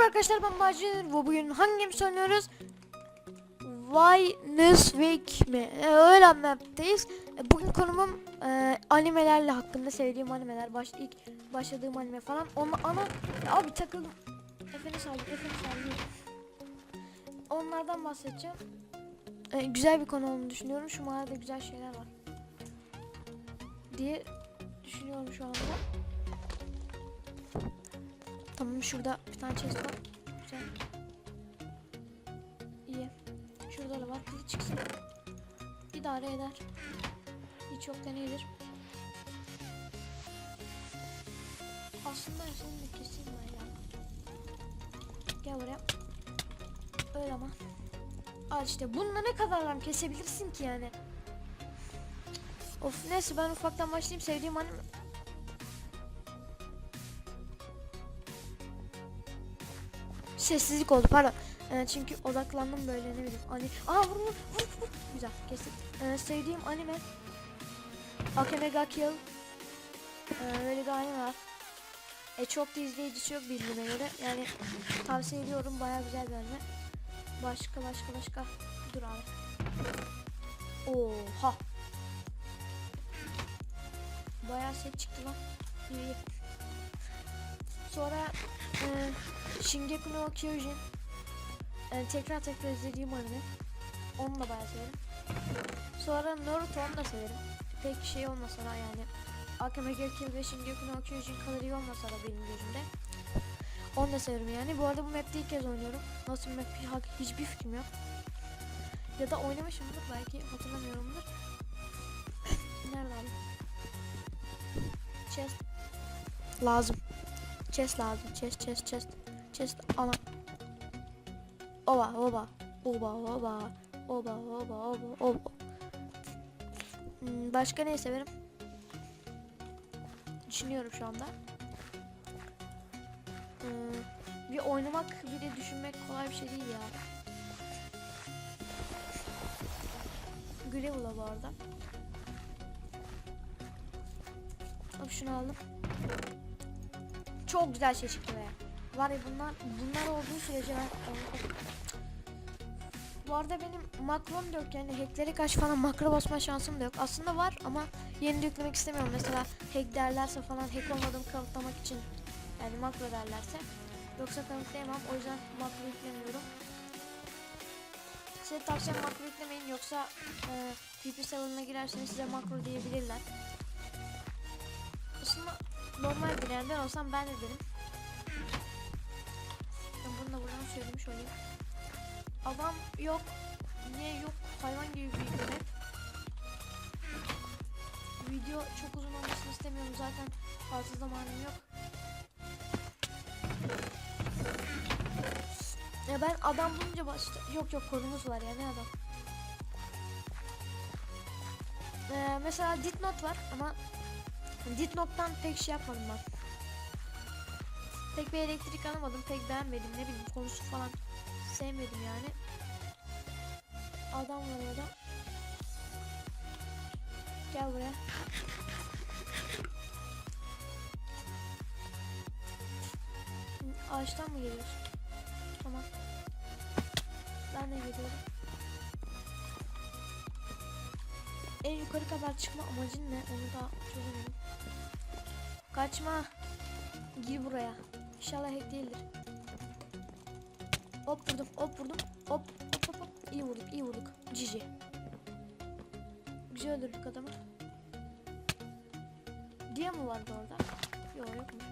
Merhaba arkadaşlar ben Macir ve bugün hangi game oynuyoruz? Wynesswick mi? Ee, öyle map'teyiz. Ee, Bugün konumum e, animelerle hakkında sevdiğim animeler. Baş, ilk başladığım anime falan. Onu, ana abi takıldım. Efendim sağlık, efendim sağlık. Onlardan bahsedeceğim. Ee, güzel bir konu olduğunu düşünüyorum. Şu mağarada güzel şeyler var. Diye düşünüyorum şu anda. Tamam şurada bir tane chest var. Güzel. İyi. Şurada da var. Bir çıksın. İdare eder. Hiç yok iyidir. Aslında sen de keseyim ben ya. Gel buraya. Öyle ama. Al işte bununla ne kadar lan kesebilirsin ki yani. Of neyse ben ufaktan başlayayım sevdiğim anime. Sessizlik oldu pardon. Ee, çünkü odaklandım böyle ne bileyim. Hani aa vur vur vur vur. Güzel kestik. Ee, sevdiğim anime Akame ga Kill. Ee, böyle bir anime var. E çok da izleyicisi yok bildiğime göre. Yani tavsiye ediyorum baya güzel bir anime. Başka başka başka. Dur abi. Oha. Bayağı set çıktı lan. İyi. Sonra e, Shingeki no Kyojin. E, tekrar tekrar izlediğim anime. Onu da bayağı severim. Sonra Naruto onu da severim. Pek şey olmasa da yani. Akame ga Kill ve Shingeki no Kyojin kadar iyi olmasa da benim gözümde. Onu da severim yani. Bu arada bu map'te ilk kez oynuyorum. Nasıl bir map hi- hiçbir fikrim yok. Ya da oynamışımdır belki hatırlamıyorumdur. Nerede abi? Chest. Lazım. Chest lazım. Chest chest chest. Chest ana. Oba oba. Oba oba. Oba oba oba oba. Hmm, başka ne severim? Düşünüyorum şu anda. Hmm, bir oynamak bir de düşünmek kolay bir şey değil ya. Gravel'a bu arada. Hop şunu aldım. Çok güzel şey çıktı be. Var ya bunlar bunlar olduğu sürece ben bu arada benim makrom da yok yani hacklere karşı falan makro basma şansım da yok. Aslında var ama yeni yüklemek istemiyorum. Mesela hack derlerse falan hack olmadığımı kanıtlamak için yani makro derlerse. Yoksa kanıtlayamam o yüzden makro yüklemiyorum. Size tavsiyem makro yüklemeyin yoksa e, VP serverına girerseniz size makro diyebilirler. Aslında normal bir yerden olsam ben de derim. Ben bunu da buradan söylemiş olayım. Adam yok. Niye yok? Hayvan gibi bir map. Video çok uzun olmasını istemiyorum zaten. Fazla zamanım yok. Ya ben adam bulunca başta... Yok yok konumuz var ya ne adam. Ee, mesela Ditnot var ama Ditnot'tan pek şey yapmadım ben. Pek bir elektrik alamadım, pek beğenmedim ne bileyim konusu falan sevmedim yani. Adam var orada. Gel buraya. Ağaçtan mı geliyorsun? Tamam. Ben de geliyorum. En yukarı kadar çıkma amacın ne? Onu da çözemedim. Kaçma. Gir buraya. İnşallah hack değildir. Hop vurdum, hop vurdum. Hop, hop, hop, hop. İyi vurduk, iyi vurduk. Cici. Güzel öldürdük adamı. Diye mi vardı orada? Yok yokmuş.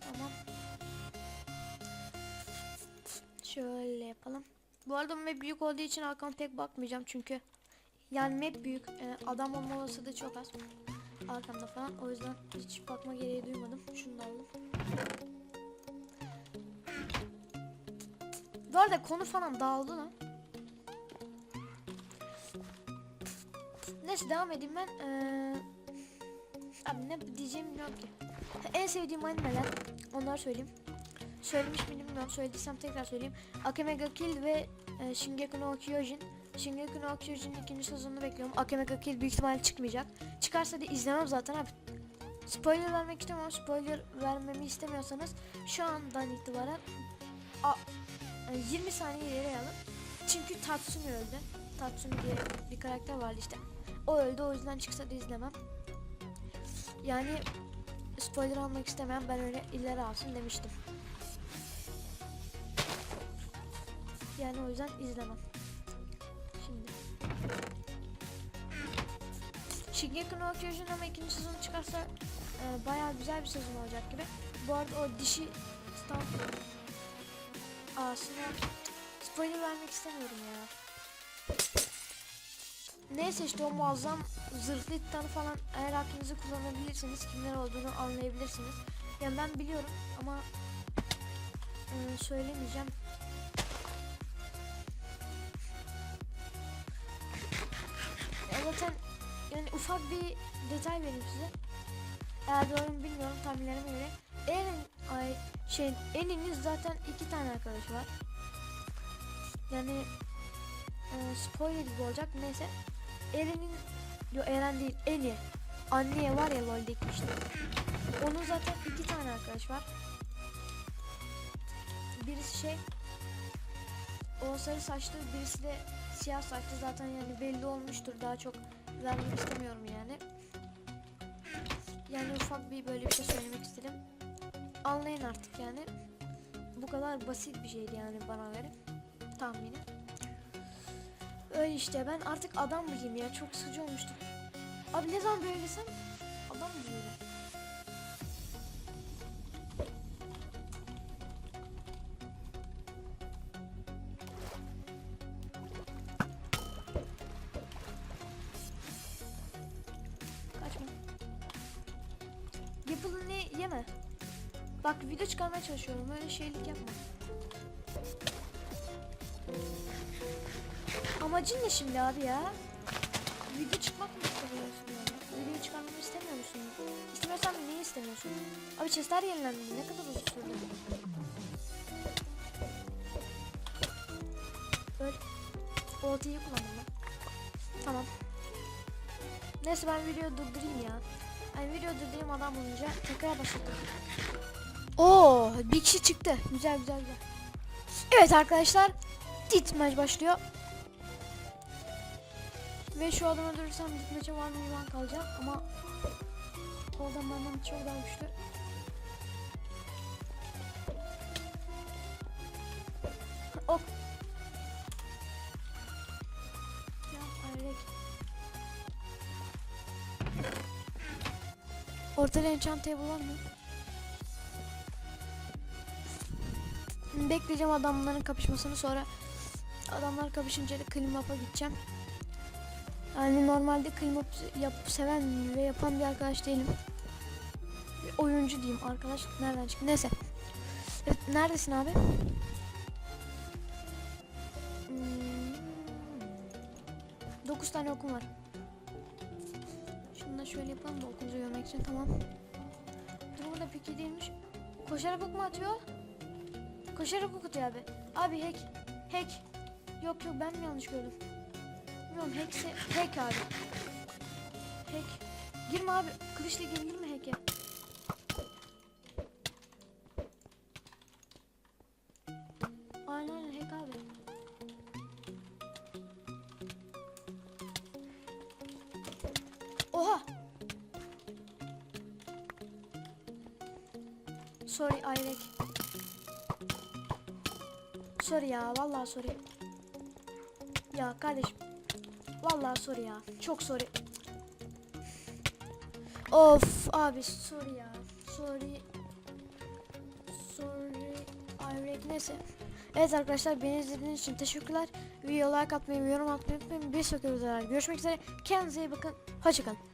Tamam. Şöyle yapalım. Bu arada map büyük olduğu için arkama pek bakmayacağım çünkü yani map büyük. e, adam olma olasılığı çok az. Arkamda falan. O yüzden hiç bakma gereği duymadım. Şunu da aldım. Bu arada konu falan dağıldı lan. Neyse devam edeyim ben. Ee, abi ne diyeceğim bilmiyorum ki. En sevdiğim animeler. Onları söyleyeyim. Söylemiş miydim bilmiyorum. Söylediysem tekrar söyleyeyim. Akame ga Kill ve e, Shingeki no Kyojin. Shingeki no Kyojin'in ikinci sezonunu bekliyorum. Akame ga Kill büyük ihtimalle çıkmayacak. Çıkarsa da izlemem zaten abi. Spoiler vermek istemiyorum. Spoiler vermemi istemiyorsanız şu andan itibaren a, e, 20 saniye ileri alın. Çünkü Tatsumi öldü. Tatsumi diye bir karakter vardı işte. O öldü o yüzden çıksa da izlemem. Yani spoiler almak istemem ben öyle ileri alsın demiştim. Yani o yüzden izlemem. Şimdi. Shingeki no Kyojin ama ikinci sezon çıkarsa e, bayağı güzel bir sezon olacak gibi. Bu arada o dişi stand aslında spoiler vermek istemiyorum ya. Neyse işte o muazzam zırhlı titanı falan eğer aklınızı kullanabilirsiniz kimler olduğunu anlayabilirsiniz. Yani ben biliyorum ama e, söylemeyeceğim. Zaten yani ufak bir detay vereyim size. Eğer doğru mu bilmiyorum tahminlerime göre. En ay şey Eni'nin zaten iki tane arkadaşı var. Yani e, spoiler gibi olacak neyse. Eren'in yok Eren değil Eni. Anneye var ya LoL'deki işte. Onun zaten iki tane arkadaş var. Birisi şey o sarı saçlı birisi de siyah saçlı zaten yani belli olmuştur daha çok vermek istemiyorum yani. Yani ufak bir böyle bir şey söylemek istedim. Anlayın artık yani. Bu kadar basit bir şeydi yani bana göre. Tahmini. Öyle işte ben artık adam mıyım ya çok sıkıcı olmuştu. Abi ne zaman böyle desem adam mı Bak video çıkarmaya çalışıyorum öyle şeylik yapma. Amacın ne şimdi abi ya? Video çıkmak mı istemiyorsun yani? Video çıkarmamı istemiyor musun? İstemiyorsan niye istemiyorsun? Abi chestler yenilendi. Ne kadar uzun sürdü? Öl. Ultiyi kullandım. Tamam. Neyse ben video durdurayım ya. Yani video durdurayım adam bulunca tekrar başladım. Oo, bir kişi çıktı. Güzel güzel güzel. Evet arkadaşlar. Dit maç başlıyor. Ve şu adamı öldürürsem dit maça var mı var kalacağım ama o adam benden çok daha güçlü. Ok. Ya ayrık. Ortada enchant table var mı? Bekleyeceğim adamların kapışmasını sonra adamlar kapışınca da clean up'a gideceğim. Yani normalde clean up yap, seven ve yapan bir arkadaş değilim. Bir oyuncu diyeyim arkadaş nereden çıktı neyse. Evet neredesin abi? Hmm, 9 tane okum var. Şunu da şöyle yapalım da okumuzu görmek için tamam. Dur burada peki değilmiş. Koşarak ok mu atıyor? Koşarak ok atıyor abi. Abi hack. Hack. Yok yok ben mi yanlış gördüm? Bilmiyorum hackse hack abi. Hack. Girme abi. Kılıçla gir girme hack'e. Aynen aynen hack abi. Oha. Sorry Ayrek. Sorry ya vallahi sorry. Ya kardeşim. Vallahi sorry ya. Çok sorry. Of abi sorry ya. Sorry. Sorry. Ayrek neyse. Evet arkadaşlar beni izlediğiniz için teşekkürler. Video like atmayı yorum atmayı unutmayın. Bir sonraki videoda görüşmek üzere. Kendinize iyi bakın. Hoşçakalın.